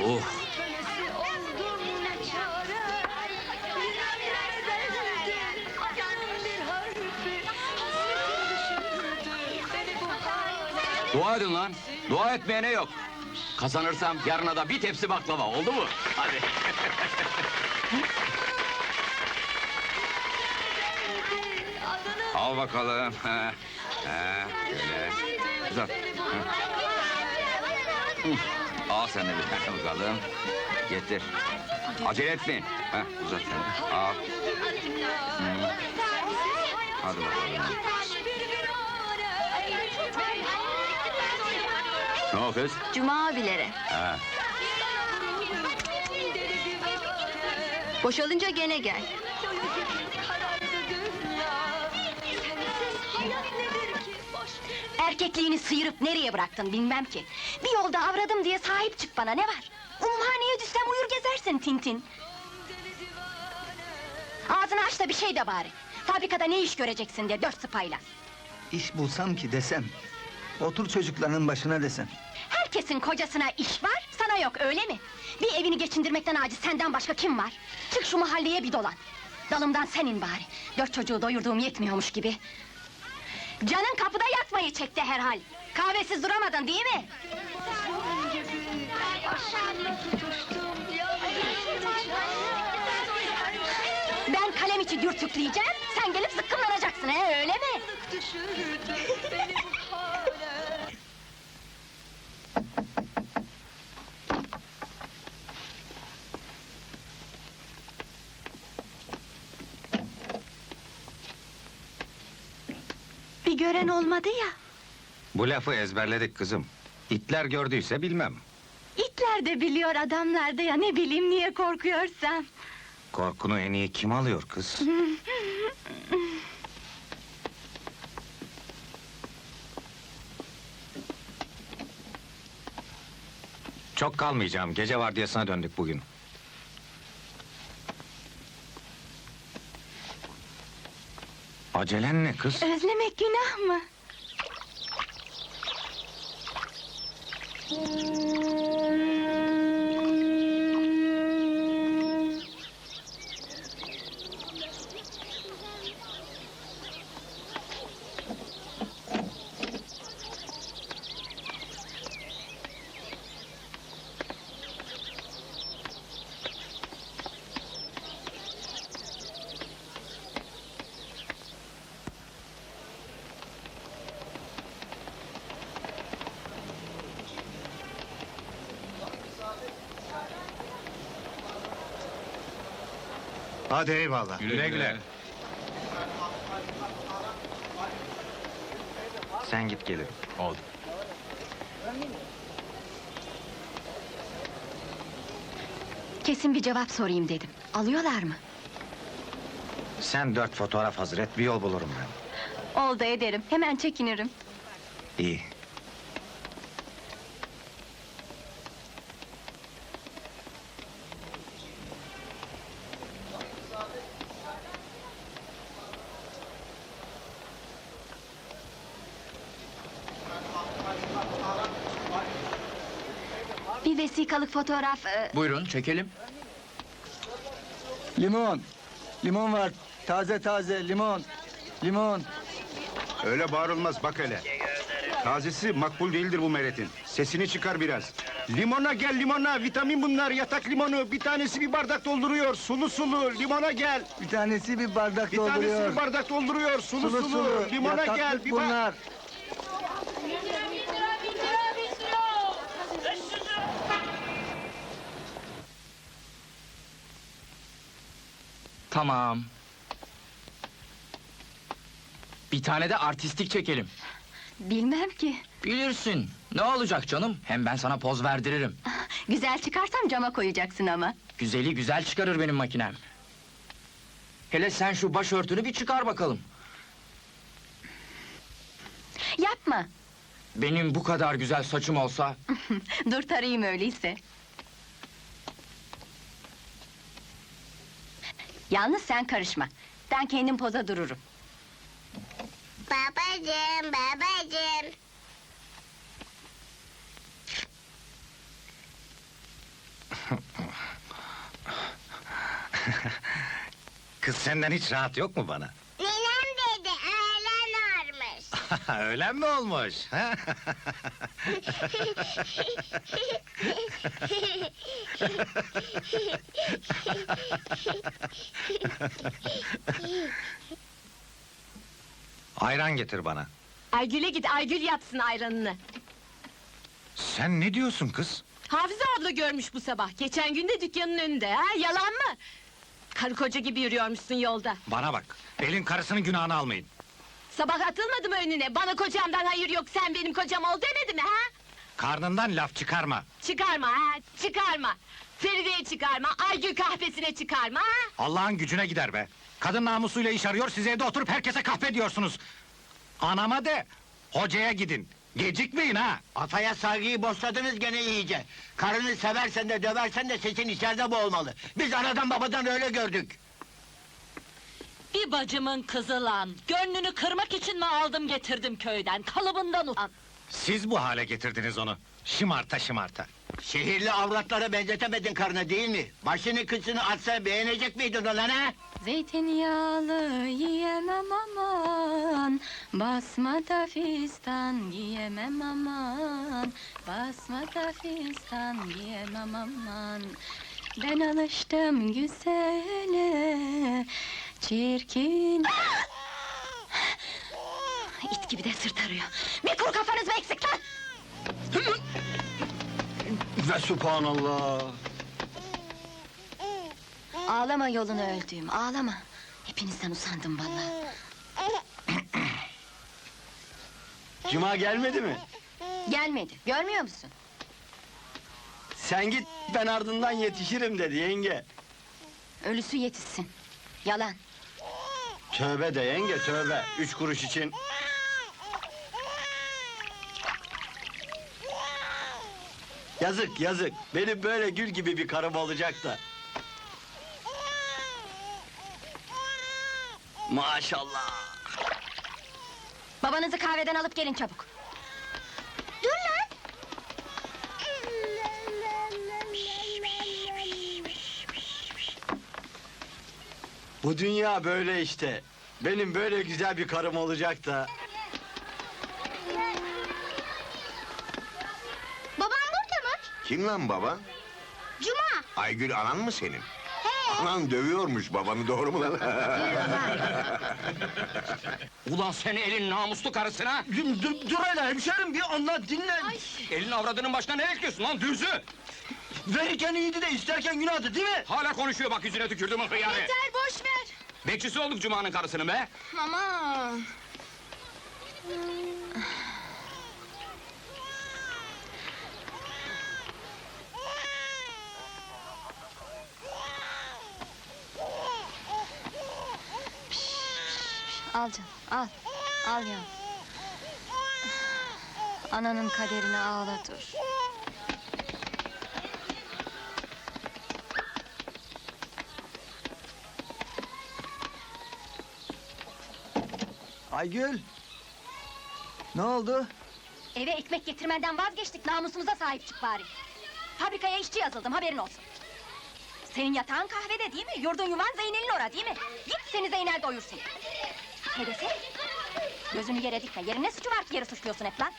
Oh, dua edin lan. Dua etmeyene yok. Kazanırsam yarına da bir tepsi baklava, oldu mu? Hadi. Al bakalım. Ha, şöyle. Uzat. Hı. Al sen de bir tane bakalım. Getir. Acele etmeyin. Ha, uzat sen de. Al. Hı. Hadi bakalım. Ne o kız? Cuma abilere. Ha. Boşalınca gene gel. Erkekliğini sıyırıp nereye bıraktın bilmem ki. Bir yolda avradım diye sahip çık bana ne var? Umhaneye düşsem uyur gezersin Tintin. Ağzını aç da bir şey de bari. Fabrikada ne iş göreceksin diye dört sıpayla. İş bulsam ki desem. Otur çocukların başına desem. Herkesin kocasına iş var, sana yok öyle mi? Bir evini geçindirmekten aciz senden başka kim var? Çık şu mahalleye bir dolan. Dalımdan senin bari. Dört çocuğu doyurduğum yetmiyormuş gibi. Canın kapıda yatmayı çekti herhal. Kahvesiz duramadın değil mi? Ben kalem içi dürtükleyeceğim, sen gelip zıkkımlanacaksın he öyle mi? Gören olmadı ya. Bu lafı ezberledik kızım. İtler gördüyse bilmem. İtler de biliyor adamlar da ya ne bileyim niye korkuyorsam. Korkunu en iyi kim alıyor kız? Çok kalmayacağım. Gece vardiyasına döndük bugün. Acelen ne kız? Özlemek günah mı? Hadi eyvallah. Güle güle. Sen git gelirim. Oldu. Kesin bir cevap sorayım dedim. Alıyorlar mı? Sen dört fotoğraf hazır et, bir yol bulurum ben. Oldu ederim. Hemen çekinirim. İyi. Bir vesikalık fotoğraf... e, Buyurun, çekelim. Limon. Limon var. Taze taze limon. Limon. Öyle bağırılmaz bak hele. Tazesi makbul değildir bu meretin. Sesini çıkar biraz. Limona gel limona. Vitamin bunlar. Yatak limonu. Bir tanesi bir bardak dolduruyor. Sulu sulu. Limona gel. Bir tanesi bir bardak Bir tanesi dolduruyor. bir bardak dolduruyor. Sulu Sulu. Limona Yataklık gel. Bir ba- bunlar. Tamam. Bir tane de artistik çekelim. Bilmem ki. Bilirsin. Ne olacak canım? Hem ben sana poz verdiririm. Güzel çıkarsam cama koyacaksın ama. Güzeli güzel çıkarır benim makinem. Hele sen şu başörtünü bir çıkar bakalım. Yapma. Benim bu kadar güzel saçım olsa... Dur tarayayım öyleyse. Yalnız sen karışma. Ben kendim poza dururum. Babacığım, babacığım. Kız senden hiç rahat yok mu bana? Öyle mi olmuş? ha? Ayran getir bana. Aygül'e git, Aygül yapsın ayranını. Sen ne diyorsun kız? Hafize abla görmüş bu sabah. Geçen gün de dükkanın önünde, ha? Yalan mı? Karı koca gibi yürüyormuşsun yolda. Bana bak, elin karısının günahını almayın. Sabah atılmadı mı önüne? Bana kocamdan hayır yok, sen benim kocam ol demedi mi, ha? Karnından laf çıkarma. Çıkarma, ha? Çıkarma. Feride'ye çıkarma, Aygül kahvesine çıkarma, ha? Allah'ın gücüne gider be. Kadın namusuyla iş arıyor, siz evde oturup herkese kahpe diyorsunuz. Anama de, hocaya gidin. Gecikmeyin ha. Ataya saygıyı boşladınız gene iyice. Karını seversen de döversen de sesin içeride bu olmalı. Biz anadan babadan öyle gördük. Bir bacımın kızı lan. Gönlünü kırmak için mi aldım getirdim köyden? Kalıbından utan. Siz bu hale getirdiniz onu. Şımarta şımarta. Şehirli avratlara benzetemedin karını değil mi? Başını kıçını atsa beğenecek miydin ulan ha? Zeytinyağlı yiyemem aman Basma da fistan giyemem aman Basma da fistan giyemem aman Ben alıştım güzele Çirkin İt gibi de sırt arıyor Bir kuru kafanız mı eksik lan? Ve subhanallah. Ağlama yolunu öldüğüm ağlama Hepinizden usandım vallahi Cuma gelmedi mi? Gelmedi görmüyor musun? Sen git ben ardından yetişirim dedi yenge. Ölüsü yetişsin Yalan Tövbe de yenge tövbe. Üç kuruş için. Yazık yazık. Benim böyle gül gibi bir karım olacak da. Maşallah. Babanızı kahveden alıp gelin çabuk. Bu dünya böyle işte. Benim böyle güzel bir karım olacak da. Babam burada mı? Kim lan baba? Cuma. Aygül anan mı senin? He. Anan dövüyormuş babanı doğru mu lan? Ulan sen elin namuslu karısına! Dur, dur, dur hele hemşerim bir anlat dinle. Elin avradının başına ne ekliyorsun lan dürzü? Verirken iyiydi de isterken günahtı değil mi? Hala konuşuyor bak yüzüne tükürdüm hıyarı! Yeter, boş ver. Bekçisi olduk Cuma'nın karısının be! Ama Al canım, al. Al ya. Ananın kaderini ağla dur. Aygül. Ne oldu? Eve ekmek getirmenden vazgeçtik, namusumuza sahip çık bari. Fabrikaya işçi yazıldım, haberin olsun. Senin yatağın kahvede değil mi? Yurdun yuvan Zeynel'in ora değil mi? Git seni Zeynel doyursun. Ne desene? Gözünü yere dikme, yerin ne suçu var ki yeri suçluyorsun hep lan?